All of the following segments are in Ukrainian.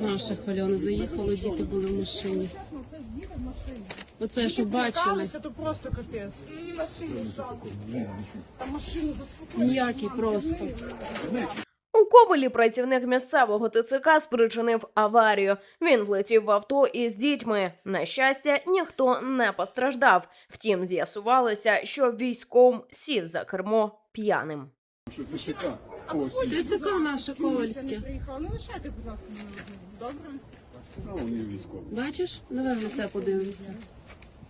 Наша хвильона заїхала, діти були в машині. Оце що бачили, то просто капець. Мені машину жалко. Там машину заспокоїли. ніякий просто. У Ковелі працівник місцевого ТЦК спричинив аварію. Він влетів в авто із дітьми. На щастя, ніхто не постраждав. Втім, з'ясувалося, що військом сів за кермо п'яним. Що шика? Ось, ТЦК наше ковальське. Приїхала. Ну лишайте, будь ласка, мене. Добре? військовий. Бачиш? Давай на це подивимося.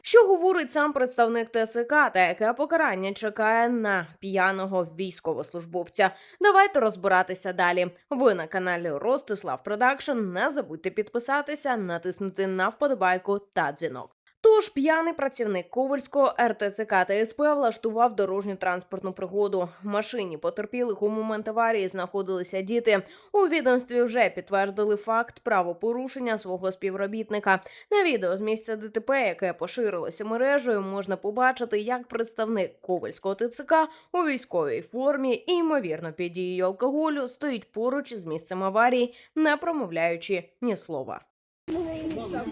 Що говорить сам представник ТЦК та яке покарання чекає на п'яного військовослужбовця? Давайте розбиратися далі. Ви на каналі Ростислав Продакшн. Не забудьте підписатися, натиснути на вподобайку та дзвінок. Тож п'яний працівник Ковальського РТЦК та СП влаштував дорожню транспортну пригоду. В машині потерпілих у момент аварії знаходилися діти. У відомстві вже підтвердили факт правопорушення свого співробітника. На відео з місця ДТП, яке поширилося мережею, можна побачити, як представник Ковальського ТЦК у військовій формі і ймовірно під дією алкоголю стоїть поруч з місцем аварії, не промовляючи ні слова.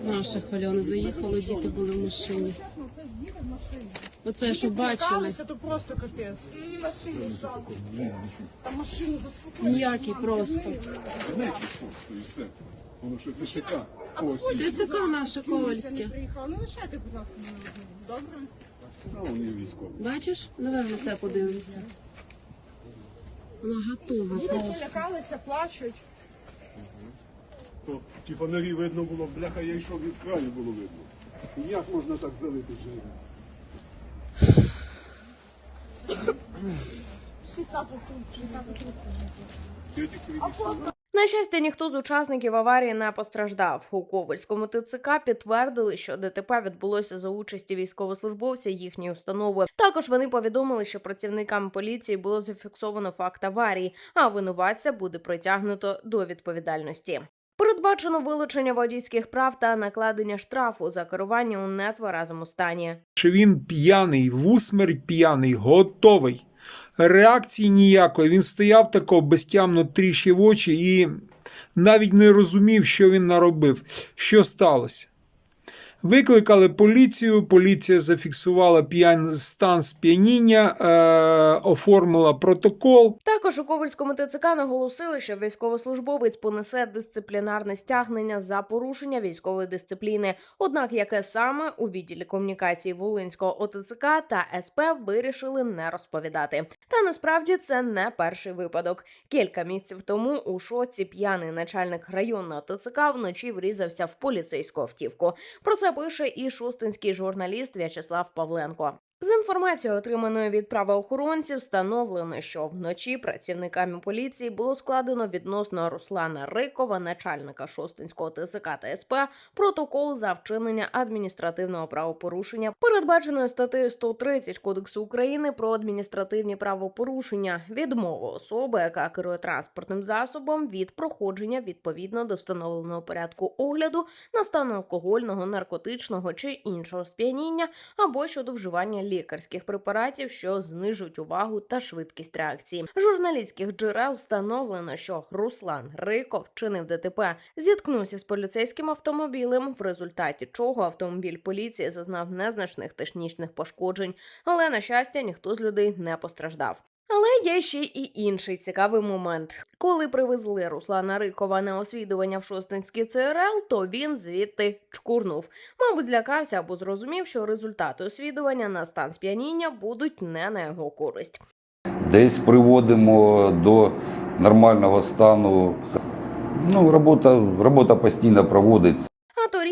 Наша хвильона заїхала, діти були в машині. Оце що бачили, то просто капець. Мені машину жалко. Там машину заспокоїли. ніякий просто. І все. Воно що? Ось, ТЦК наше ковальське. Приїхала. Ну лишайте, будь ласка, мене одну. Добре? а он є військовий. Бачиш? Давай на це подивимося. Вона готова Діти просто. полякалися, плачуть. То ті фонарі видно було, бляха, я йшов від краю було видно. Як можна так залити відійшов. На щастя, ніхто з учасників аварії не постраждав. У Ковальському ТЦК підтвердили, що ДТП відбулося за участі військовослужбовця їхньої установи. Також вони повідомили, що працівникам поліції було зафіксовано факт аварії, а винуватця буде притягнуто до відповідальності. Передбачено вилучення водійських прав та накладення штрафу за керування у нетверезому стані. що він п'яний, в усмерть п'яний, готовий. Реакції ніякої. Він стояв тако безтямно тріщив очі і навіть не розумів, що він наробив, що сталося. Викликали поліцію, поліція зафіксувала п'ян... стан сп'яніння, е... оформила протокол. Також у Ковальському ТЦК наголосили, що військовослужбовець понесе дисциплінарне стягнення за порушення військової дисципліни. Однак, яке саме у відділі комунікації Волинського ОТЦК та СП вирішили не розповідати. Та насправді це не перший випадок. Кілька місяців тому у шоці п'яний начальник районного ТЦК вночі врізався в поліцейську автівку. Про це пише і шустинський журналіст В'ячеслав Павленко. З інформацією, отриманою від правоохоронців, встановлено, що вночі працівниками поліції було складено відносно Руслана Рикова, начальника Шостинського ТЦК та СП, протокол за вчинення адміністративного правопорушення, передбаченої статтею 130 Кодексу України про адміністративні правопорушення, відмову особи, яка керує транспортним засобом від проходження відповідно до встановленого порядку огляду на стан алкогольного, наркотичного чи іншого сп'яніння або щодо вживання лікарських препаратів, що знижують увагу та швидкість реакції. Журналістських джерел встановлено, що Руслан Риков вчинив ДТП, зіткнувся з поліцейським автомобілем, в результаті чого автомобіль поліції зазнав незначних технічних пошкоджень, але на щастя ніхто з людей не постраждав. Є ще і інший цікавий момент. Коли привезли Руслана Рикова на освідування в Шостинський ЦРЛ, то він звідти чкурнув. Мабуть, злякався або зрозумів, що результати освідування на стан сп'яніння будуть не на його користь. Десь приводимо до нормального стану. Ну, робота, робота постійно проводиться.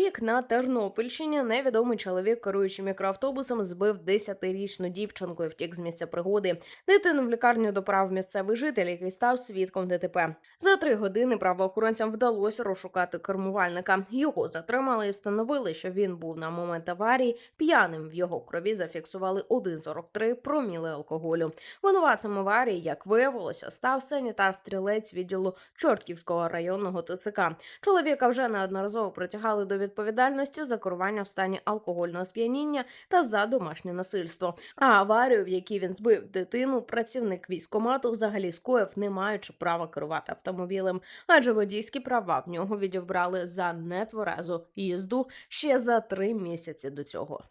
Торік на Тернопільщині невідомий чоловік, керуючи мікроавтобусом, збив 10-річну дівчинку і втік з місця пригоди. Дитину в лікарню доправив місцевий житель, який став свідком ДТП. За три години правоохоронцям вдалося розшукати кермувальника. Його затримали і встановили, що він був на момент аварії п'яним. В його крові зафіксували 1,43 проміли алкоголю. Винуватцем аварії, як виявилося, став санітар-стрілець відділу Чортківського районного ТЦК. Чоловіка вже неодноразово притягали до відповідальністю за керування в стані алкогольного сп'яніння та за домашнє насильство. А аварію, в якій він збив дитину, працівник військомату взагалі скоїв, не маючи права керувати автомобілем, адже водійські права в нього відібрали за нетверезу їзду ще за три місяці до цього.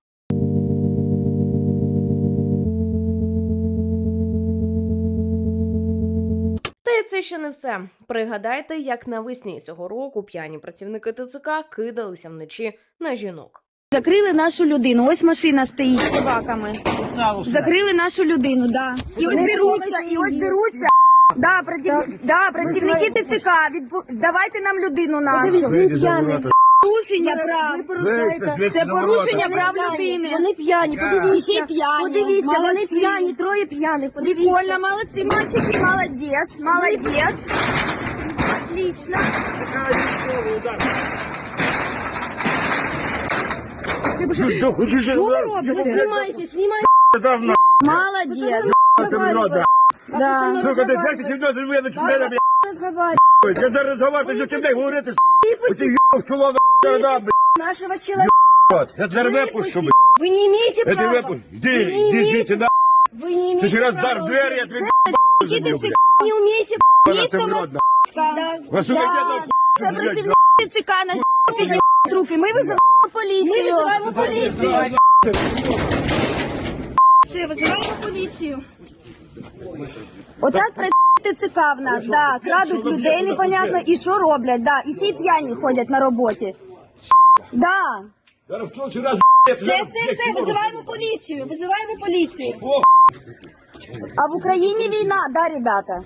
Це ще не все. Пригадайте, як навесні цього року п'яні працівники ТЦК кидалися вночі на жінок. Закрили нашу людину. Ось машина стоїть з собаками. Закрили нашу людину, да. І ось деруться, і ось деруться. Да, праців... да, працівники ТЦК, відпу... давайте нам людину нашу. Порушення прав. Ви Це порушення прав людини. Вони п'яні, подивіться. п'яні. Подивіться, вони Молодці. п'яні, троє п'яних. Подивіться. Прикольно, молодці, мальчики, молодець, молодець. Отлично. Що ви робите? Знімайте, знімайте. Молодець. Да. Сука, ти як ти сюди зробив, на чотири, блядь. Розговаривайте. Я зараз розговаривати, з ким говорити, оці й**в чоловік, да, блядь. Нашего человека. Я тебе випущу, блядь. Вы не имеете Я тебе права. випущу. Іди, Ви не іди имеете- звідси, да. Вы не Ти имеете ще раз права. дар двері, я тобі Працівники заб'ю, ТЦК. блядь. Не умеете. Вона це в рот, на. Да. Ви, сука, Да. я Це нахуй, блядь, працівники ТЦК на піднімають руки. Ми визиваємо Мы поліцію. вызываем полицию. Все, вызываем полицию. Отак працює ТЦК в нас, да. Крадуть людей непонятно і що роблять, да. І ще й п'яні ходять на роботі. Да. Зараз в следующий раз, Все, все, все, вызываем полицию. Вызываем полицию. А в Україні війна, да, ребята?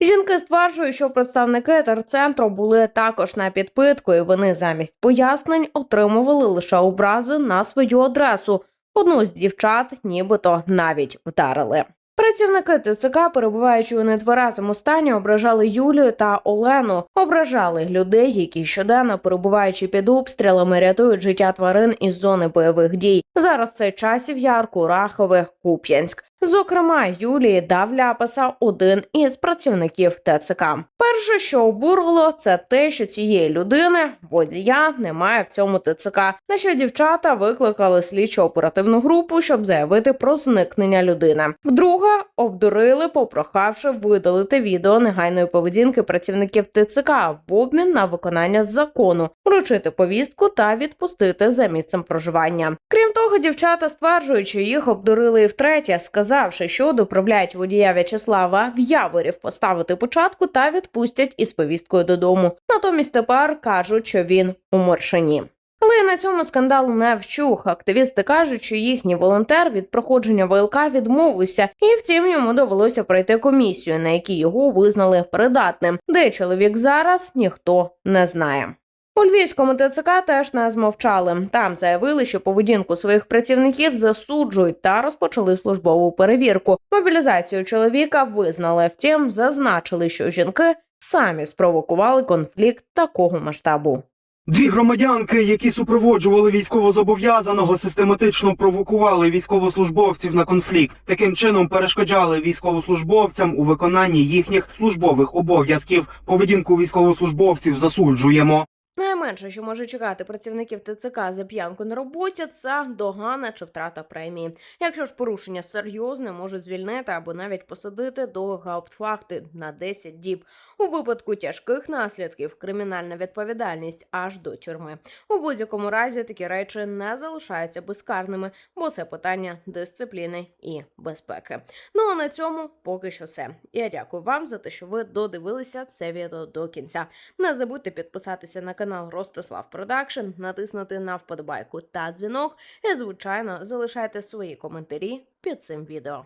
Жінки стверджують, що представники терцентру були також на підпитку, і вони замість пояснень отримували лише образи на свою адресу. Одну з дівчат нібито навіть вдарили. Працівники ТЦК, перебуваючи у нетверезому стані, ображали Юлію та Олену, ображали людей, які щоденно перебуваючи під обстрілами, рятують життя тварин із зони бойових дій. Зараз це часів ярку, Рахове, Куп'янськ. Зокрема, Юлії дав ляпаса один із працівників ТЦК. Перше, що обурило, це те, що цієї людини водія немає в цьому ТЦК. На що дівчата викликали слідчо оперативну групу, щоб заявити про зникнення людини. Вдруге обдурили, попрохавши видалити відео негайної поведінки працівників ТЦК в обмін на виконання закону, вручити повістку та відпустити за місцем проживання. Крім того, дівчата стверджують, що їх обдурили і втретє, сказавши, що доправляють водія В'ячеслава в Яворів поставити початку та відпустять із повісткою додому. Натомість тепер кажуть, що він у Моршині. Але на цьому скандал не вщух. Активісти кажуть, що їхній волонтер від проходження ВЛК відмовився, і втім йому довелося пройти комісію, на якій його визнали придатним. Де чоловік зараз ніхто не знає. У Львівському ТЦК теж не змовчали. Там заявили, що поведінку своїх працівників засуджують та розпочали службову перевірку. Мобілізацію чоловіка визнали. Втім, зазначили, що жінки самі спровокували конфлікт такого масштабу. Дві громадянки, які супроводжували військовозобов'язаного, систематично провокували військовослужбовців на конфлікт. Таким чином перешкоджали військовослужбовцям у виконанні їхніх службових обов'язків. Поведінку військовослужбовців засуджуємо. Найменше, що може чекати працівників ТЦК за п'янку на роботі, це догана чи втрата премії. Якщо ж порушення серйозне, можуть звільнити або навіть посадити до гауптфакти на 10 діб. У випадку тяжких наслідків кримінальна відповідальність аж до тюрми. У будь-якому разі такі речі не залишаються безкарними, бо це питання дисципліни і безпеки. Ну а на цьому поки що все. Я дякую вам за те, що ви додивилися це відео до кінця. Не забудьте підписатися на канал Ростислав Продакшн, натиснути на вподобайку та дзвінок. І, звичайно, залишайте свої коментарі під цим відео.